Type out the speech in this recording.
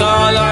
கால